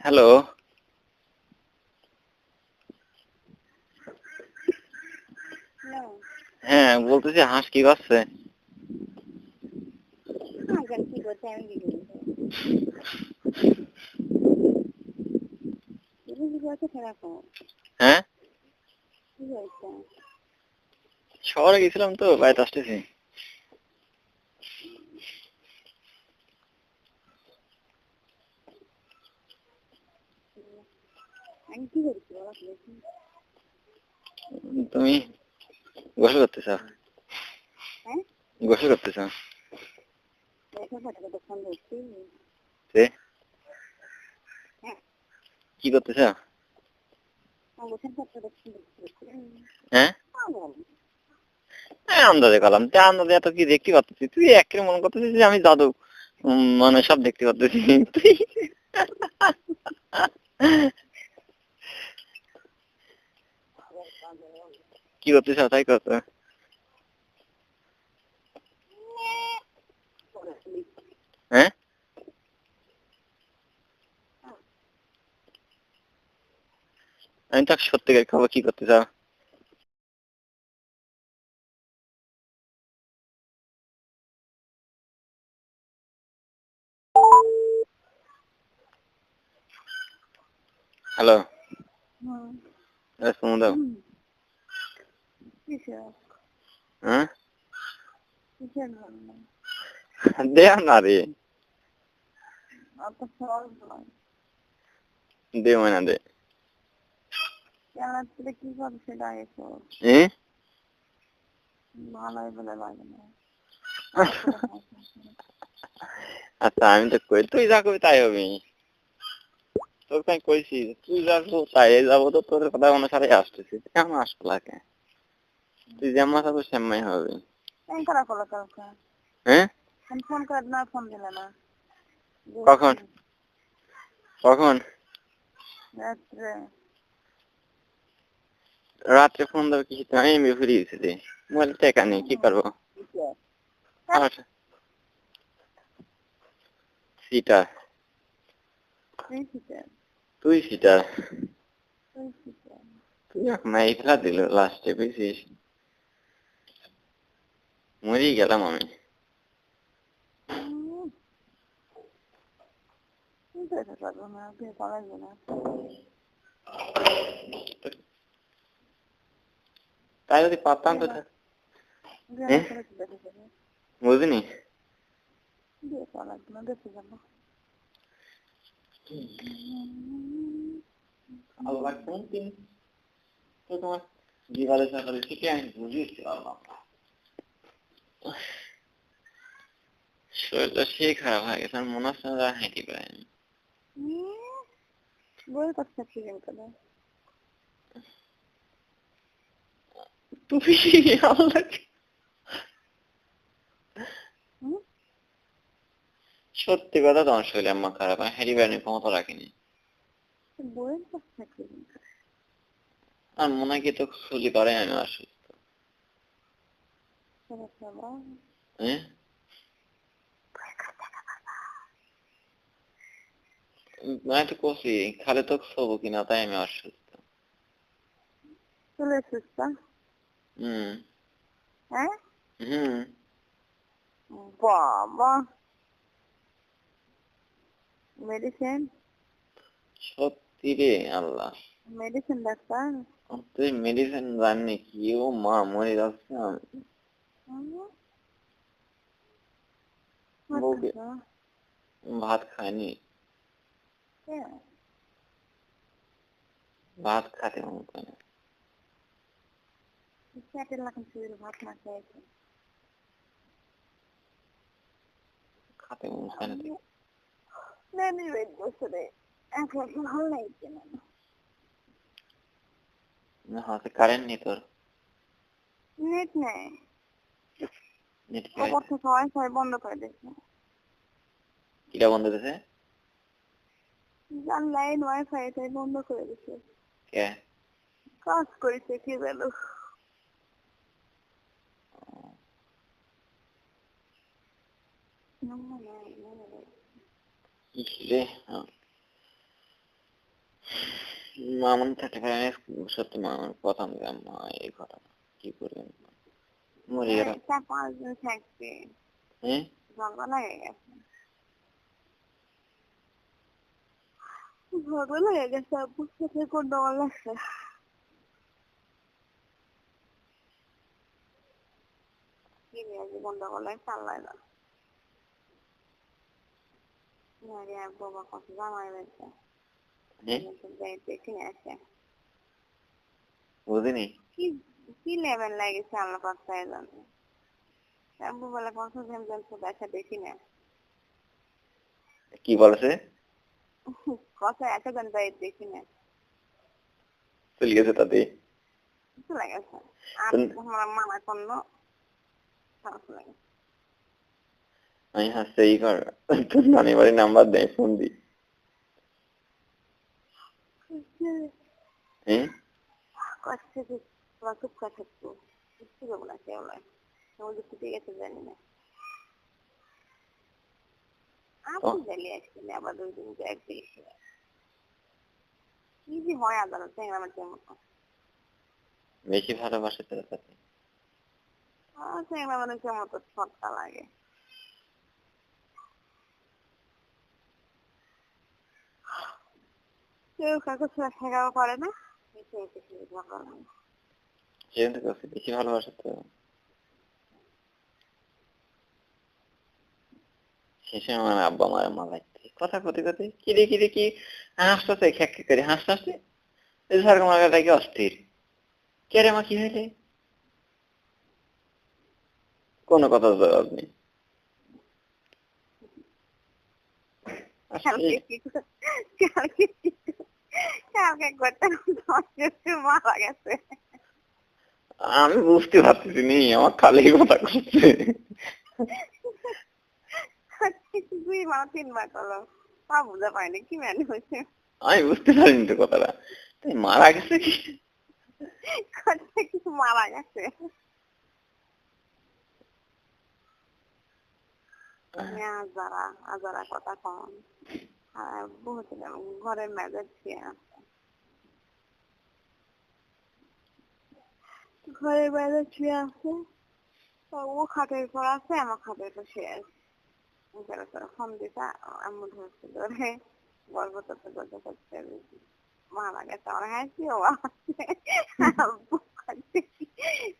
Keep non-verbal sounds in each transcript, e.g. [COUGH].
Hello. হ্যাঁ বলতেছি হাঁস কি করছে? হ্যাঁ? হ্যাঁ শহরে গেছিলাম তো বাড়িতে আসতেছি। আমি কি করছি বলো তুমি গোসল করতেছ? হ্যাঁ? গোসল করতেছ? হ্যাঁ। কি করতেছ? হ্যাঁ? আন্দাজে কালাম। তে আন্দাজে এত কি দেখতে পারতেছি? তুই একের মনে করতেছিস যে আমি জাদু। উম, মানে সব দেখতে পারতেছি। তুই কি করতেছ তাই করতে হ্যাঁ আমি তো সত্যিকার খবর কি করতে চাও হ্যালো ফোন দাও কিসের হ্যাঁ? না রে দে ময়না দে কি ভালোই বলে লাগে না। আচ্ছা আমি তো কই তুই যা কবি তাই হবি। তোকে আমি কইছি তুই যা তাই যাব তো তোর কথা অনুসারে আসতেছি। কেমন আসব লাগে? তুই যেমন থাকব সেমাই হবে। ফোন করা কালকে হ্যাঁ? ফোন করে না ফোন দিলে না। কখন? কখন? রাত্রে। রাত্রে ফোন দেবো কিছু তো আমি এমবি ফিরে গেছি মোবাইল টেকা নেই কি করব? সিটার। তুই সিটার? তুই শিখে তুই এক মাই ফেলা দিল লাস্টে বুঝছিস মরেই গেলাম আমি যেতে পারব না বিয়ে করাইবে না তাই যদি পারতাম তো বিয়ে হ্যাঁ? না করে কি দেখে যাবে বুঝিনি বিয়ে করা লাগবে না দেখে যাব আল্লাহ কোন দিন তো তোমার বিবাদে সাথে থেকে আমি বুঝিয়েছি আল্লাহ শরীরটা সেই খারাপ হয়ে গেছে মনে হচ্ছে না হাঁটি পারেনি বই করছে কি গেম করে তুমি সত্যি কথা তোমার শরীর আমার খারাপ আমি হাঁটি পারিনি ক্ষমতা রাখিনি আর মনে হয় কি তো খুলি করে আমি চলো হ্যাঁ আমি তো করছি খালে তো শোবো কিনা তাই আমি অসুস্থ চলে এসেছিস তা? হম হ্যাঁ হম বাবা মেডিসিন সত্যি রে আল্লাহ মেডিসিন ডাক্তার তুই মেডিসিন জাননি কি ও মা মরে যাচ্ছে ভাত হ্যাঁ ভাত খাতে মন করে না। পেটের লাগান শরীর ভাত না খেয়েছে খাতে মন করে না নেনি ওয়েট বসে এখন ভালো লাগছে না না, হাতে কারেন্ট নেই তোর নেট নেই ওপর থেকে ওয়াইফাই বন্ধ করে দিয়েছে। কিটা বন্ধ দিতেছে যার লাইন ওয়াইফাই এটাই বন্ধ করে দিয়েছে। কে? কাজ করেছে কি জানো। ইস রে। মামন থাকতে পারে সত্যি মামার কথা আমি মা এই ঘটনা কি করবেন মরে গেল চার পাঁচ দিন থাকবে হ্যাঁ ঝগড়া লেগে গেছে ঝগড়া লেগে গেছে আব্বুর সাথে গন্ডগোল লাগছে কি নিয়ে গন্ডগোল লাগে চাল্লাই না আব্বু নিয়ে আসে বুঝিনি কি কি লেভেল লাগেছে পাক তাই জানে আব্বু বলে জন জন তো দেখা দেখি না? কি বলেছে কত এত তাই দেখি না? চলে গেছে তাতে চলে গেছে আর আমার মানা করল আমি হাসতে ই কর তোর নানি বাড়ির নাম্বার দেয় ফোন দি। হ্যাঁ কষ্ট তোরা চুপ করে থাকতো বুঝতে পারব না কেউ নয় তোমার যে ফুটে গেছে জানি না। আসছিল আবার দুই দিন এক কি যে হয় আদালত আমার মতো বেশি ভালোবাসে তোর আমার চেংড়া মানুষের মতো ছটকা লাগে। কেউ কাউকে ছেলে ঠেকাও করে না? ঝগড়া। শেষে আব্বা মারা মালাইতে কথা কি রে কি রে, কি? খ্যাক করে হাসতে কি অস্থির? কে রে মা, কি হইলে? কোনো কথা জবাব নেই। কালকে কালকে করতে মারা গেছে আমি বুঝতে পারতেছি নি আমার খালি কথা করছে তিনবার করল তা বুঝতে পারিনি কি ম্যান হয়েছে? আমি বুঝতে পারিনি তো কথাটা। তাই মারা গেছে কি? করতে কিছু মারা গেছে। আজারা আজারা কথা কম। ঘরের মেজাজ ঘরের বাইরে ছিয়া আছে। ও খাটের উপর আছে, আমার খাটের উপর শুয়ে আছে। করে করে ফোন দিতা, আম্মু ধরছে ধরে গল্প করতে করতে করতে মারা গেছে আমার হাসি, ও।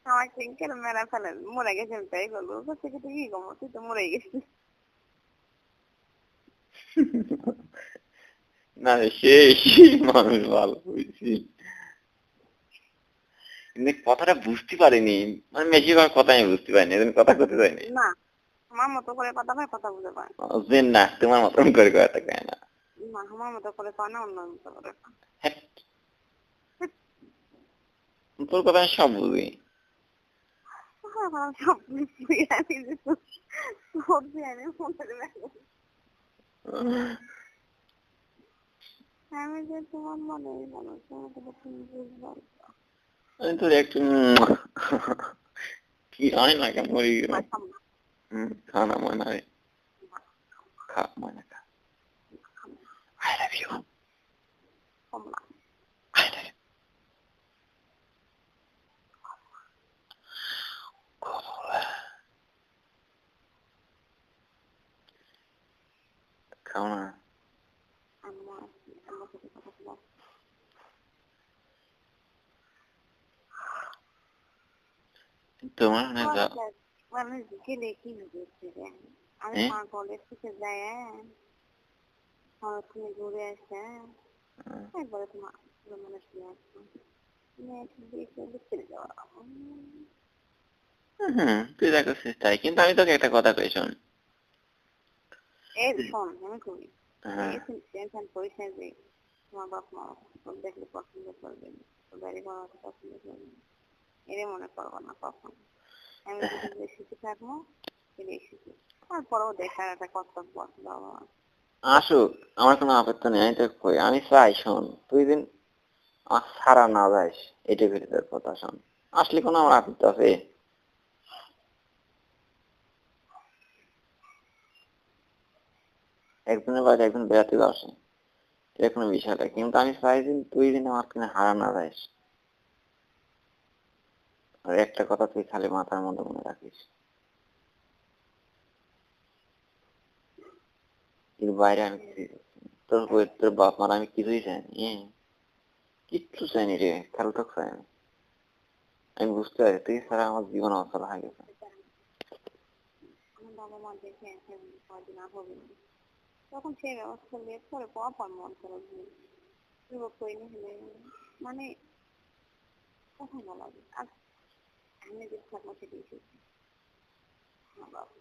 আমার কিঙ্কেল মেরা ফেলে, মরে গেছে আমি তাই বলব বলছে কি তুই কি গমো তুই তো মরে গেছিস। [LAUGHS] না রে সেই মানুষ ভালো বুঝছি। কিন্তু কথাটা বুঝতে পারিনি। মানে বেশিরভাগ কথা আমি বুঝতে পারিনি এদিন কথা করতে পারিনি না আমার মতো করে কথা কয় কথা বুঝতে পারে যে না তোমার মতন করে কথা কয় না। না আমার মতো করে কয় না অন্য মতো করে তোর কথা আমি সব বুঝি। হ্যাঁ, আমি যে মনে। তোমার মনে তো তুমি বুঝবা আমি তোর একটু উম কি হয় না কেমন মরি গেল মাথাম না, হম খানা ময়না রে খা ময়না খা I love you. কম না। I love you. খাও না আম্মা আছে, আম্মার সাথে কথা বলা। তোমার? মানে যা গেলে কি বুঝতে আমি হ্যাঁ? পাগলের থেকে যাই আমার তুমি ঘুরে আসে একবারে তোমার পুরো মানুষ আসব নিয়ে এসে দেখে দেখতে যাওয়া। হুম তুই যা করছিস তাই। কিন্তু আমি তোকে একটা কথা কই শোন। এই শোন আমি করি হ্যাঁ। টেনশন করিস না যে তোমার বাপ মা দেখলে পছন্দ করবে না। পছন্দ করবে না। এরে মনে করব না কখন। আমি বেশি থাকব শিখি তারপরেও দেখার একটা কর্তব্য আছে বাবা। আসুক, আমার কোনো আপত্তি নেই, আমি তোকে কই, আমি চাই শোন, তুই দিন সারা না যাস এটুকু তোর কথা শোন। আসলে কোনো আমার আপত্তি আছে? একদিনের বাড়ি একদিন বেড়াতে আসে, এটা কোনো বিষয় না কিন্তু আমি চাই যে তুই দিন আমার কিনে হারা না যাইস। আর একটা কথা তুই খালি মাথার মধ্যে মনে রাখিস। এর বাইরে আমি। তোর তোর বাপ মার আমি কিছুই চাইনি কিচ্ছু চাইনি রে খেলতে চাই আমি বুঝতে পারি, তুই ছাড়া আমার জীবন অচল হয়ে গেছে। বাবা মা দেখে এখন তখন সেই ব্যবস্থা বের করে পর মন করে যুবক কইনি হলে মানে বলা যায়? আর আমি যে থাকব সেটাই ঠিক আমার বাবা।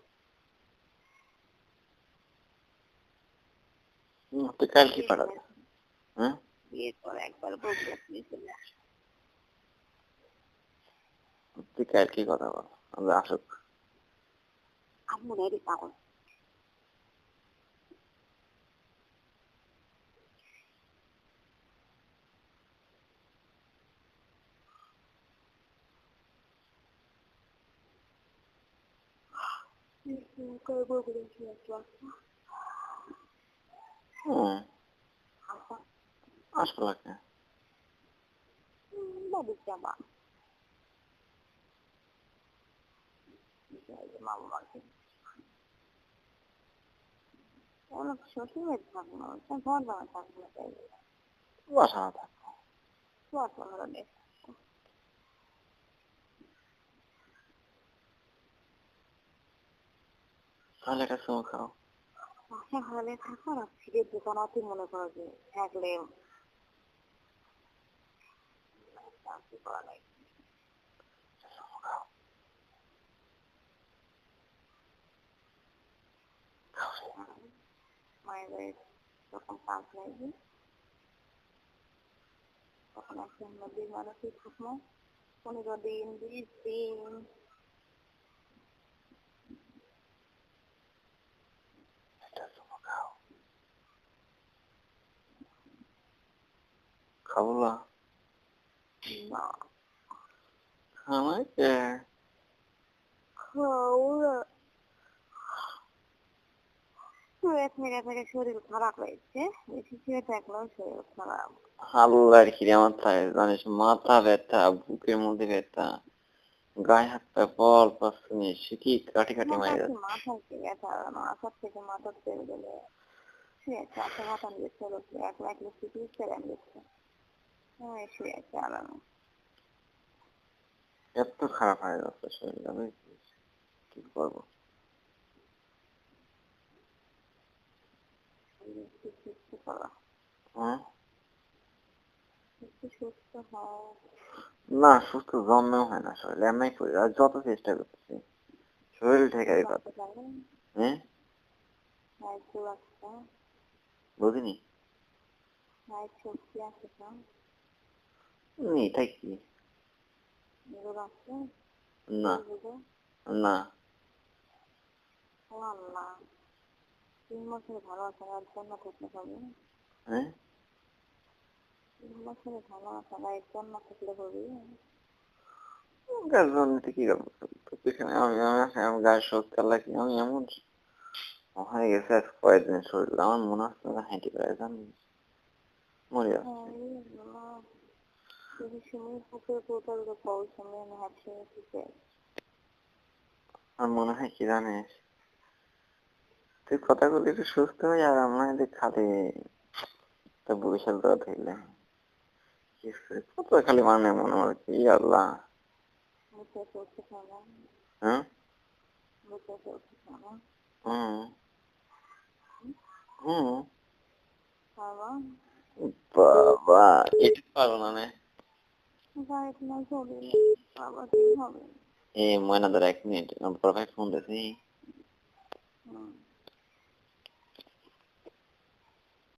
হুম, তুই কাল কি পাঠাবে? হ্যাঁ? বিয়ের পর একবার বলব আপনি চলে আসুন তুই কাল কি কথা বল? আমরা আসুক। আম্মু নেই পাগল। করব বলেছি একটা হুম আশা আসব লাগে বাবু জামা মামা মাকে অনেক শ্বশুর বাড়ি থাকব না ঘর জামা থাকব না তাই বাসা না থাক ঘর পনেরো নেই তাহলে একটা সময় খাও। বাসা হলে থাকো না ফিরে দোকান অতি মনে করো যে থাকলে মায়ের যখন কাজ লাগবে তখন থাকব পনেরো দিন বিশ দিন একটা সময় খাও খাব না। আমাকে না শুয়ে থেকে থেকে শরীর খারাপ হয়েছে। বেশি শুয়ে শরীর খারাপ। আল্লাহর কি আমার তাই জানিস মাথা ব্যথা বুকের মধ্যে ব্যথা গায়ে হাত পা বল পাচ্ছি সে কি কাটি কাটি মারি মাথা যাচ্ছে। মাথায় ব্যথা? মাথার থেকে মাথার তেল গেলে আছে মাথা মাথা নিয়ে চলো নিচ্ছে হ্যাঁ শুয়ে আছে আরামে এত খারাপ হয়ে যাচ্ছে শরীর আমি কি করব? হ্যাঁ? না সুস্থ জন্মেও হয় না শরীর এমনি করি আর যত চেষ্টা করতেছি শরীর ঠেকাই হ্যাঁ? আসছে বুঝিনি? আছে না এগুলো না ও আল্লাহ তিন বছরে ভালো আছে আর জন্য থাকতে হবে হ্যাঁ তিন বছরে ভালো আছে আর জন্য থাকলে হবে গাছ জন্মতে কি আমি এমন হয়ে গেছে আজ কয়েকদিন শরীর আমার মনে হচ্ছে না হেঁটে বেড়াই জানি মরে যাচ্ছে পুকুরে কোথাও পাও সময় আমি হাঁটছে ঠিক আমার মনে হয় কি জানিস? তুই কথাগুলো একটু সুস্থ হয়ে আর আমরা এদের খালি তা বরিশাল দেওয়া থাকলে কত খালি মানে মনে মনে কি আল্লাহ। হ্যাঁ? হুম। হুম? বাবা এটা পারো না। নে গাড়িতে না চলে বাবা কি হবে এই ময়নাদের এক মিনিট আমার বড় ভাই ফোন দিয়েছি হুম